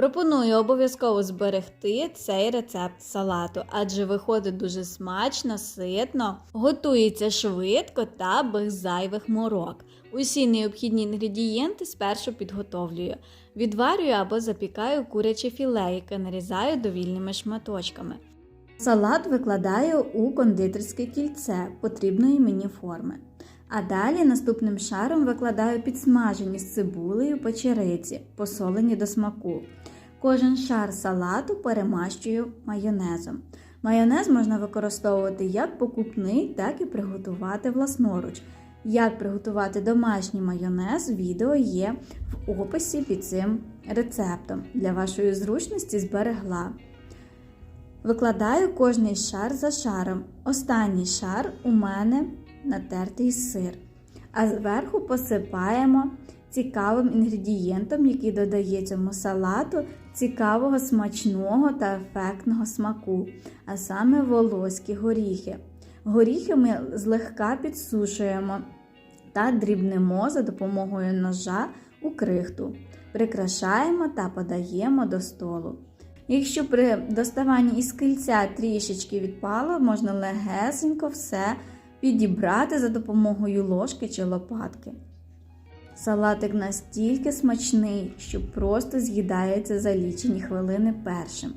Пропоную обов'язково зберегти цей рецепт салату, адже виходить дуже смачно, ситно, готується швидко та без зайвих морок. Усі необхідні інгредієнти спершу підготовлюю. Відварюю або запікаю куряче філе, яке нарізаю довільними шматочками. Салат викладаю у кондитерське кільце потрібної мені форми. А далі наступним шаром викладаю підсмажені з цибулею печериці, посолені до смаку. Кожен шар салату перемащую майонезом. Майонез можна використовувати як покупний, так і приготувати власноруч. Як приготувати домашній майонез, відео є в описі під цим рецептом. Для вашої зручності зберегла. Викладаю кожний шар за шаром. Останній шар у мене натертий сир. А зверху посипаємо цікавим інгредієнтом, який додає цьому салату цікавого, смачного та ефектного смаку, а саме волоські горіхи. Горіхи ми злегка підсушуємо та дрібнемо за допомогою ножа у крихту. Прикрашаємо та подаємо до столу. Якщо при доставанні із кільця трішечки відпало, можна легесенько все підібрати за допомогою ложки чи лопатки. Салатик настільки смачний, що просто з'їдається за лічені хвилини першим.